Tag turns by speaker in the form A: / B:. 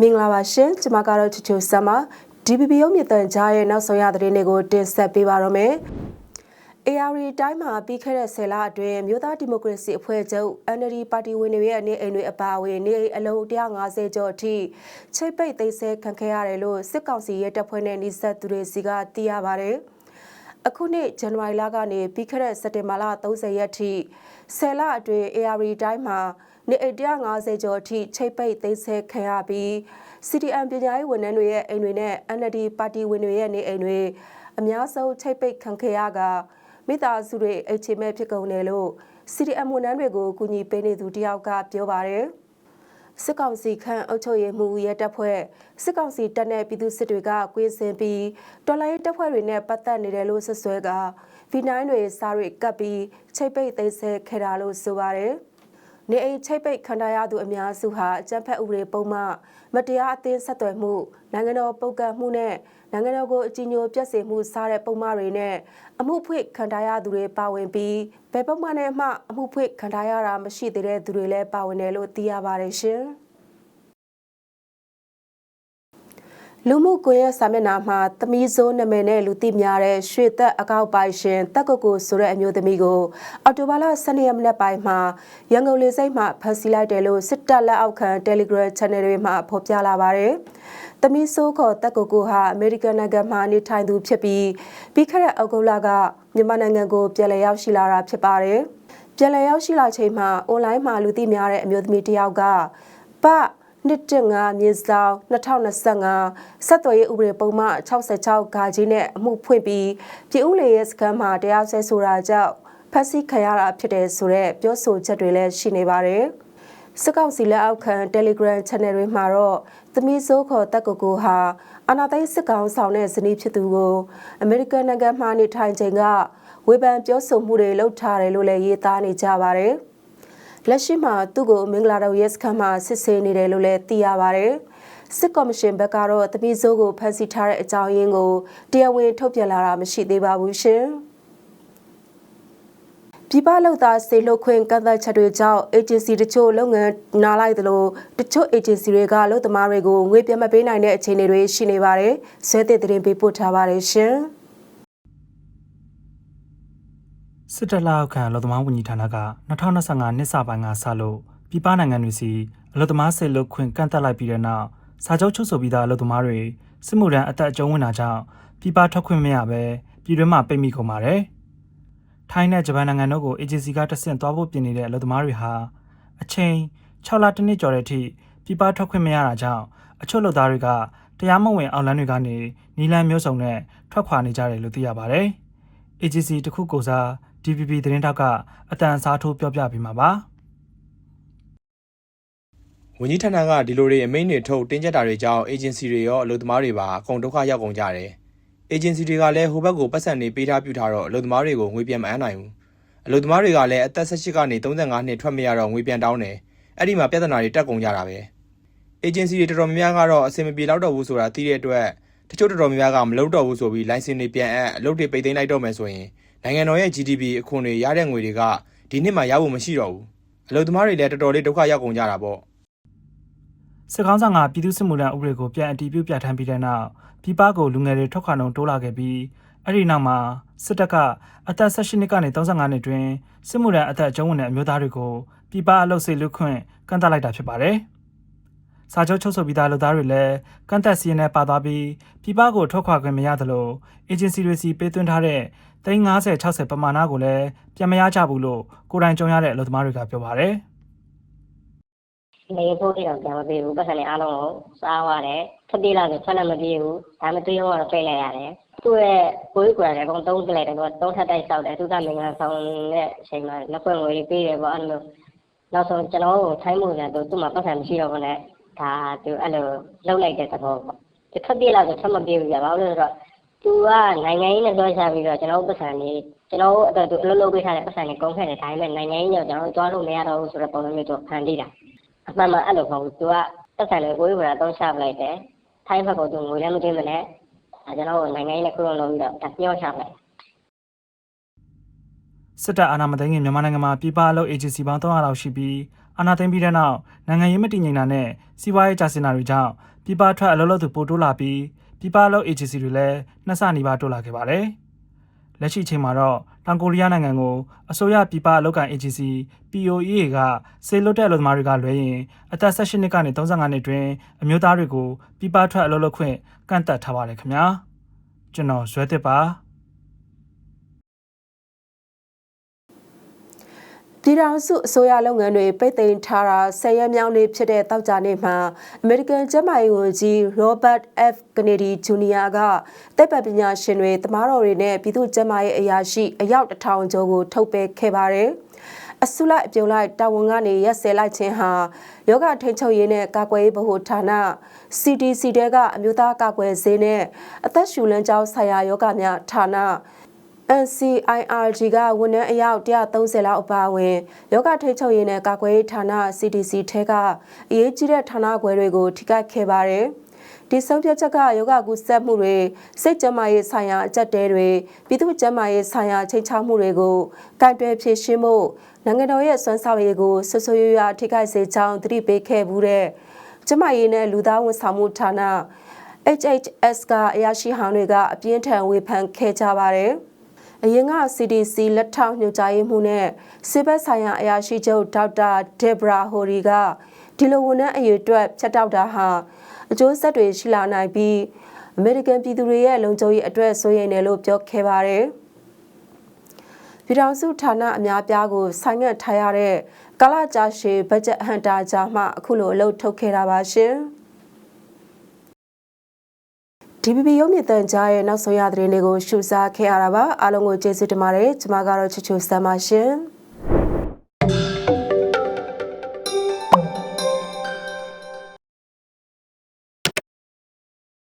A: မင်္ဂလာပါရှင်ကျွန်မကတော့ချူချူဆမ်ပါ DBB ရုံးမြတန်ကြားရဲ့နောက်ဆုံးရသတင်းတွေကိုတင်ဆက်ပေးပါရမယ် AR တိုင်းမှာပြီးခဲ့တဲ့ဆယ်လအတွင်းမြို့သားဒီမိုကရေစီအဖွဲ့ချုပ် NLD ပါတီဝင်တွေရဲ့အနေအိမ်တွေအပါအဝင်နေအိမ်အလုံး150ကျော်အထိချိတ်ပိတ်သိမ်းဆဲခံခဲ့ရတယ်လို့စစ်ကောင်စီရဲ့တပ်ဖွဲ့နဲ့နှိစက်သူတွေစီကသိရပါတယ်။ အခုနှစ်ဇန်နဝါရီလကနေပြီးခဲ့တဲ့စက်တင်ဘာလ30ရက်ထိဆယ်လအတွင်း AR တိုင်းမှာနေအိမ်150ကျော်အထိချိတ်ပိတ်သိမ်းဆဲခံရပြီး CDM ပညာရေးဝန်ထမ်းတွေရဲ့အိမ်တွေနဲ့ NLD ပါတီဝင်တွေရဲ့နေအိမ်တွေအများဆုံးချိတ်ပိတ်ခံခဲ့ရကမိသားစုတွေအိတ်ချေမဲ့ဖြစ်ကုန်တယ်လို့ CDM ဝန်ထမ်းတွေကိုကူညီပေးနေသူတယောက်ကပြောပါတယ်။ စစ်ကောင်စီခန့်အုပ်ချုပ်ရေးမှူးရဲတပ်ဖွဲ့စစ်ကောင်စီတပ်နဲ့ပြည်သူစစ်တွေကကွင်းစင်ပြီးတော်လိုင်းတပ်ဖွဲ့တွေနဲ့ပတ်သက်နေတယ်လို့ဆွဆွဲက V9 တွေစားတွေကပ်ပြီးချိတ်ပိတ်သိမ်းဆဲခဲ့တာလို့ဆိုပါတယ်။နေအိမ်ချိတ်ပိတ်ခံရသူအများစုဟာအကြမ်းဖက်ဥပဒေပုံမှမတရားအသင်းဆက်သွယ်မှုနိုင်ငံတော်ပုတ်ကတ်မှုနဲ့ နိုင်ငံတော်ကိုအကြီးအကျယ်ပြည့်စုံမှုစားတဲ့ပုံမှန်တွေနဲ့အမှုဖွင့်ခံထားရသူတွေပါဝင်ပြီးဘယ်ပုံမှန်နဲ့မှအမှုဖွင့်ခံထားရတာမရှိသေးတဲ့သူတွေလည်းပါဝင်တယ်လို့သိရပါတယ်ရှင်။လူမှုကွန်ရက်စာမျက်နှာမှာသမီးစိုးနာမည်နဲ့လူသိများတဲ့ရွှေသက်အကောက်ပိုင်ရှင်တက်ကုတ်ကိုဆိုတဲ့အမျိုးသမီးကိုအော်တိုဘာလ12ရက်မနက်ပိုင်းမှာရန်ကုန်လေဆိပ်မှာဖမ်းဆီးလိုက်တယ်လို့စစ်တပ်လက်အောက်ခံ Telegram Channel တွေမှာဖော်ပြလာပါတယ်။ သမီးစိုးခေါ်တက်ကုတ်ကိုဟာအမေရိကန်နိုင်ငံမှာနေထိုင်သူဖြစ်ပြီးပြီးခဲ့တဲ့အောက်တိုဘာလကမြန်မာနိုင်ငံကိုပြန်လည်ရောက်ရှိလာတာဖြစ်ပါတယ်။ပြန်လည်ရောက်ရှိလာချိန်မှာအွန်လိုင်းမှာလူသိများတဲ့အမျိုးသမီးတစ်ယောက်ကပနှစ်တငါမြေဆောင်2025ဆက်သွယ်ရေးဥပဒေပုံမှန်66ဂါကြီးနဲ့အမှုဖွင့်ပြီးပြည်ဦးလေရဲ့စခန်းမှာတရားစွဲဆိုတာကြောင့်ဖက်စီခံရတာဖြစ်တယ်ဆိုတော့ပြောဆိုချက်တွေလည်းရှိနေပါတယ်။ စစ်ကောင်စီလက်အောက်ခံ Telegram Channel တွေမှာတော့သမီးစိုးခေါ်တက်ကိုကိုဟာအာနာသိန်းစစ်ကောင်ဆောင်တဲ့ဇနီးဖြစ်သူကိုအမေရိကန်နိုင်ငံမှာနေထိုင်ချိန်ကဝေဖန်ပြောဆိုမှုတွေလုပ်ထားတယ်လို့လည်းရေးသားနေကြပါတယ်။လက်ရှိမှာသူ့ကိုမင်္ဂလာတော်ရဲစခန်းမှာစစ်ဆေးနေတယ်လို့လည်းသိရပါတယ်။စစ်ကော်မရှင်ဘက်ကတော့တပည့်စိုးကိုဖမ်းဆီးထားတဲ့အကြောင်းရင်းကိုတရားဝင်ထုတ်ပြန်လာတာမရှိသေးပါဘူးရှင်။ ပြည်ပလောက်သားစေလုတ်ခွင့်ကန့်သတ်ချက်တွေကြောင့် agency တချို့လုပ်ငန်းနားလိုက်သလိုတချို့ agency တွေကလုပ်သမားတွေကိုငွေပြန်မပေးနိုင်တဲ့အခြေအနေတွေရှိနေပါတယ်။ဆွဲတဲ့သတင်းပေးပို့ထားပါတယ်ရှင်။
B: စစ်တပ်လက်အောက်ခံအလုပ်သမားဝန်ကြီးဌာနက2025နှစ်စပိုင်းကစလို့ပြည်ပနိုင်ငံတွေစီအလုပ်သမားဆေလွတ်ခွင့်ကန့်သတ်လိုက်ပြီးတဲ့နောက်စာချုပ်ချုပ်ဆိုပြီးသားအလုပ်သမားတွေစစ်မှုထမ်းအသက်အကျုံးဝင်တာကြောင့်ပြည်ပထွက်ခွင့်မရဘဲပြည်တွင်းမှာပိတ်မိကုန်ပါတယ်။ ထိုင်းနဲ့ဂျပန်နိုင်ငံတို့ကို agency ကတဆင့်သွားဖို့ပြင်နေတဲ့အလုပ်သမားတွေဟာအချိန်6လတနည်းကျော်တဲ့အထိပြည်ပထွက်ခွင့်မရတာကြောင့်အချို့လုပ်သားတွေကတရားမဝင်အောင်လန်းတွေကနေနီလန်မျိုးစုံနဲ့ထွက်ခွာနေကြတယ်လို့သိရပါတယ်။ agency တစ်ခုကိုစား DPP သတင်းတောက်ကအတန်အစားထိုးပြောပြပေးမှာပါ
C: ဝန်ကြီးဌာနကဒီလိုတွေအမိန့်တွေထုတ်တင်းကျပ်တာတွေကြောင့် agency တွေရောအလုပ်သမားတွေပါအကုန်ဒုက္ခရောက်ကုန်ကြတယ်။ agency တွေကလည်းဟိုဘက်ကိုပတ်စံနေပေးထားပြထားတော့အလုပ်သမားတွေကိုငွေပြန်မအမ်းနိုင်ဘူး။အလုပ်သမားတွေကလည်းအသက်18ကနေ35နှစ်ထွက်မရတော့ငွေပြန်တောင်းတယ်။အဲ့ဒီမှာပြဿနာတွေတက်ကုန်ကြတာပဲ။ agency တွေတော်တော်များများကတော့အဆင်မပြေတော့တော့ဘူးဆိုတာသိတဲ့အတွက်တချို့တော်တော်များများကမလုပ်တော့ဘူးဆိုပြီး license တွေပြန်အပ်အလုပ်တွေပိတ်သိမ်းလိုက်တော့မယ်ဆိုရင်နိုင်ငံတော်ရဲ့ GDP အခွန်တွေရတဲ့ငွေတွေကဒီနှစ်မှာရဖို့မရှိတော့ဘူးအလုပ်သမားတွေလည်းတော်တော်လေးဒုက္ခရောက်ကုန်ကြတာပေါ့
B: စစ်ကောင်းဆောင်ကပြည်သူ့စစ်မှုထမ်းဥပဒေကိုပြန်အတည်ပြုပြဋ္ဌာန်းပြီးတဲ့နောက်ပြည်ပကိုလူငယ်တွေထွက်ခွာနှုန်းတိုးလာခဲ့ပြီးအဲ့ဒီနောက်မှာစစ်တပ်ကအသက်18နှစ်ကနေ35နှစ်တွင်စစ်မှုထမ်းအသက်အကျုံးဝင်တဲ့အမျိုးသားတွေကိုပြည်ပအလုပ်စေလွတ်ခွင့်ကန့်သတ်လိုက်တာဖြစ်ပါတယ်။စာချုပ်ချုပ်ဆိုပြီးသားလုပ်သားတွေလည်းကန့်သက်စီးရင်နဲ့ပါသွားပြီးပြည်ပကိုထွက်ခွာခွင့်မရသလို agency တွေစီပေးသွင်းထားတဲ့350 60ပမာဏကိုလည်းပြန်မရကြဘူးလို့ကိုယ်တိုင်ကြုံရတဲ့အလုပ်သမားတွေကပြောပါတယ်။
D: နေဖို့တိတော့ပြန်မပေးဘူးပတ်စံတွေအားလုံးကိုစားသွားတယ်ဖက်ပြေးလာဆိုဆက်လက်မပြေးဘူးဒါမှမတွေ့ရောတော့ပိတ်လိုက်ရတယ်သူ့ရဲ့ကိုယ်ကိုယ်ရတယ်အကုန်သုံးပြလိုက်တယ်သူကသုံးထပ်တိုက်ဆောက်တယ်သူကမင်္ဂလာဆောင်တဲ့အချိန်မှာလက်ဖွင့်ငွေပေးတယ်ပေါ့အဲ့လိုနောက်ဆုံးကျွန်တော်တို့ထိုင်းမှုပြန်သူသူ့မှာပတ်စံမရှိတော့ဘူးနဲ့ဒါသူအဲ့လိုလှုပ်လိုက်တဲ့သဘောပေါ့ဒီဖက်ပြေးလာဆိုဆက်မပြေးဘူးပြဘာလို့လဲဆိုတော့သူကနိုင်ငံရေးနဲ့ပြောချပြီးတော့ကျွန်တော်တို့ပတ်စံနေကျွန်တော်တို့အတွက်သူအလုပ်လုပ်ပေးထားတဲ့ပတ်စံတွေကုန်ခဲ့တယ်ဒါပေမဲ့နိုင်ငံရေးနဲ့ကျွန်တော်တို့သွားလို့မရတော့ဘူးဆိုတဲ့ပုံစံမျိုးသူဖန်တီးတာ အမှန်မှန်အဲ့လိုမဟုတ်ဘူးသူကတက်ဆိုင်လေကိုယ်ကိုယ်ကတော့ရှာပလိုက်တယ်ထိုင်းဘက်ကသူငွေလည်းမသိမနဲ့အဲကျွန်တော်တို့နိုင်ငံရေးနဲ့ခုလုံးလုံးပြီးတော့ညှော့ချပလိုက်
B: စစ်တပ်အာဏာမသိမ်းခင်မြန်မာနိုင်ငံမှာပြည်ပအလုပ် agency ပေါင်း300လောက်ရှိပြီးအာဏာသိမ်းပြီးတဲ့နောက်နိုင်ငံရေးမတည်ငြိမ်တာနဲ့စီးပွားရေးကျဆင်းတာတွေကြောင့်ပြည်ပထွက်အလုပ်လုပ်သူပိုတိုးလာပြီးပြည်ပအလုပ် agency တွေလည်းနှစ်ဆနီးပါးတိုးလာခဲ့ပါတယ်။လက်ရှိအချိန်မှာတော့ တောင်ကိုရီးယားနိုင်ငံကိုအစိုးရပြည်ပအလုပ်ကိုင် agency POEA ကစေလွတ်တဲ့အလုပ်သမားတွေကလွှဲရင်အသက်18နှစ်ကနေ35နှစ်တွင်အမျိုးသားတွေကိုပြည်ပထွက်အလုပ်လုပ်ခွင့်ကန့်သတ်ထားပါတယ်ခင်ဗျာ။ကျွန်တော်ဇွဲတစ်ပါ
A: ပြည်ထောင်စုအစိုးရလုပ်ငန်းတွေပိတ်သိမ်းထားတာဆယ်ရက်မြောက်နေ့ဖြစ်တဲ့တောက်ကြနေ့မှာအမေရိကန်ကျန်းမာရေးဝန်ကြီး Robert F. Kennedy Jr. ကတပ်ပတ်ပညာရှင်တွေတမားတော်တွေနဲ့ပြည်သူ့ကျန်းမာရေးအရာရှိအယောက်တစ်ထောင်ကျော်ကိုထုတ်ပယ်ခဲ့ပါတယ်။အစုလိုက်အပြုံလိုက်တာဝန်ကနေရက်စဲလိုက်ခြင်းဟာယောဂထိန်ချုပ်ရေးနဲ့ကာကွယ်ရေးဗဟိုဌာန CDC တဲကအမျိုးသားကာကွယ်ဆေးနဲ့အသက်ရှူလမ်းကြောင်းဆိုင်ရာယောဂများဌာန NCIRG ကဝန်ထမ်းအယောက်130လောက်အပါအဝင်ယောဂထိတ်ချုပ်ရေးနဲ့ကာကွယ်ရေးဌာန CDC ထဲကအရေးကြီးတဲ့ဌာနခွဲတွေကိုထိခိုက်ခဲ့ပါတယ်။ဒီဆုံးဖြတ်ချက်ကယောဂကူးစက်မှုတွေစိတ်ကြမ်းမာရေးဆိုင်ရာအကြက်တဲတွေပြည်သူ့ကျန်းမာရေးဆိုင်ရာချိန်ချမှုတွေကိုကန့်တွယ်ဖြေရှင်းမှုနိုင်ငံတော်ရဲ့စွမ်းဆောင်ရည်ကိုဆွဆွရွရွထိခိုက်စေကြောင်းသတိပေးခဲ့မှုတဲ့ကျန်းမာရေးနဲ့လူသားဝန်ဆောင်မှုဌာန HHS ကအရာရှိဟောင်းတွေကအပြင်းထန်ဝေဖန်ခဲ့ကြပါတယ်။ အရင်က CDC လက်ထောက်ညွှန်ကြားရေးမှူးနဲ့စစ်ဘက်ဆိုင်ရာအရာရှိချုပ်ဒေါက်တာဒေဘရာဟိုရီကဒီလိုဝန်ထမ်းအရေးအတွက်ဖြတ်တောက်တာဟာအကျိုးဆက်တွေရှိလာနိုင်ပြီးအမေရိကန်ပြည်သူတွေရဲ့လုံခြုံရေးအတွက်စိုးရိမ်တယ်လို့ပြောခဲ့ပါတယ်။ပြည်ထောင်စုဌာနအများပြားကိုဆိုင်းငံ့ထားရတဲ့ကာလကြာရှည်ဘတ်ဂျက်ဟန်တာကြားမှအခုလိုအလုပ်ထုတ်ခဲ့တာပါရှင်။ DPP ရုံးမြင့်တန်ကြားရဲ့နောက်ဆုံးရသတင်းတွေကိုရှုစားခဲ့ရတာပါအားလုံးကိုကျေးဇူးတင်ပါတယ်ကျွန်မကတော့ချစ်ချူစမ်းပါရှင်